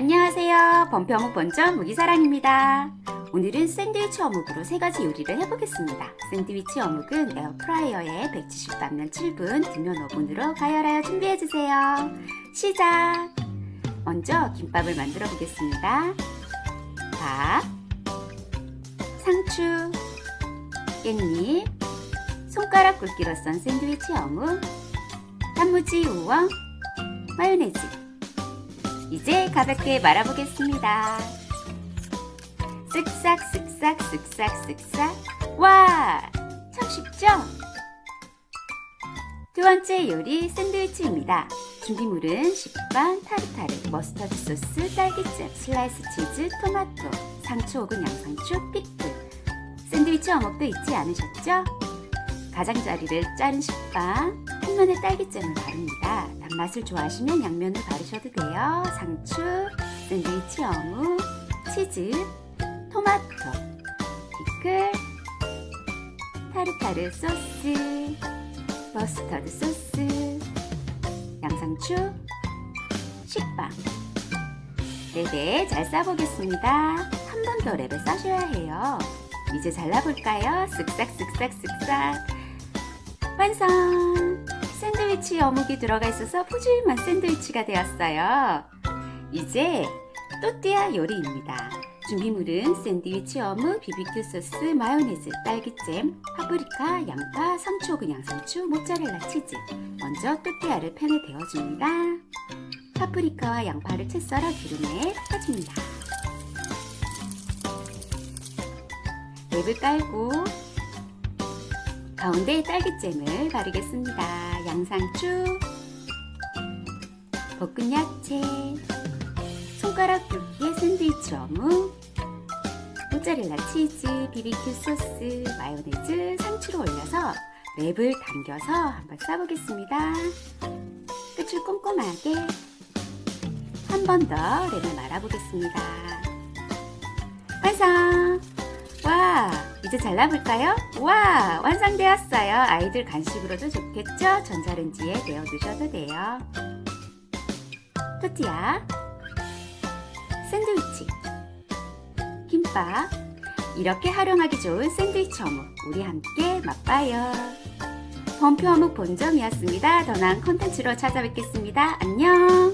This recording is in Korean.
안녕하세요. 범평호 본점 무기사랑입니다. 오늘은 샌드위치 어묵으로 세 가지 요리를 해보겠습니다. 샌드위치 어묵은 에어프라이어에 170반면 7분, 뒷면 5분으로 가열하여 준비해주세요. 시작! 먼저 김밥을 만들어 보겠습니다. 밥, 상추, 깻잎, 손가락 굵기로 썬 샌드위치 어묵, 단무지 우엉, 마요네즈. 이제 가볍게 말아보겠습니다. 쓱싹 쓱싹 쓱싹 쓱싹 와! 참 쉽죠? 두 번째 요리 샌드위치입니다. 준비물은 식빵, 타르타르, 머스터드 소스, 딸기잼, 슬라이스 치즈, 토마토, 상추 혹은 양상추, 피클. 샌드위치 어묵도 잊지 않으셨죠? 가장자리를 자른 식빵, 한 면에 딸기잼을 바릅니다. 단맛을 좋아하시면 양면을 바르셔도 돼요. 상추, 샌드위치 어묵, 치즈, 토마토, 피클, 타르타르 소스, 머스터드 소스, 양상추, 식빵. 랩에 잘 싸보겠습니다. 한 번 더 랩에 싸셔야 해요. 이제 잘라볼까요? 쓱싹 쓱싹 쓱싹. 완성! 샌드위치 어묵이 들어가 있어서 푸짐한 샌드위치가 되었어요. 이제 또띠아 요리입니다. 준비물은 샌드위치 어묵, 비비큐 소스, 마요네즈, 딸기잼, 파프리카, 양파, 상추 혹은 양상추, 모짜렐라 치즈. 먼저 또띠아를 팬에 데워줍니다. 파프리카와 양파를 채 썰어 기름에 타줍니다. 랩을 깔고 가운데에 딸기잼을 바르겠습니다. 양상추, 볶은 야채, 손가락 굵기의 샌드위치 어묵, 모짜렐라 치즈, 비비큐 소스, 마요네즈, 상추를 올려서 랩을 당겨서 한번 싸보겠습니다. 끝을 꼼꼼하게 한 번 더 랩을 말아보겠습니다. 완성! 와, 이제 잘라볼까요? 와, 완성되었어요. 아이들 간식으로도 좋겠죠? 전자레인지에 데워두셔도 돼요. 토티야, 샌드위치, 김밥, 이렇게 활용하기 좋은 샌드위치 어묵, 우리 함께 맛봐요. 범표 어묵 본점이었습니다. 더 나은 콘텐츠로 찾아뵙겠습니다. 안녕!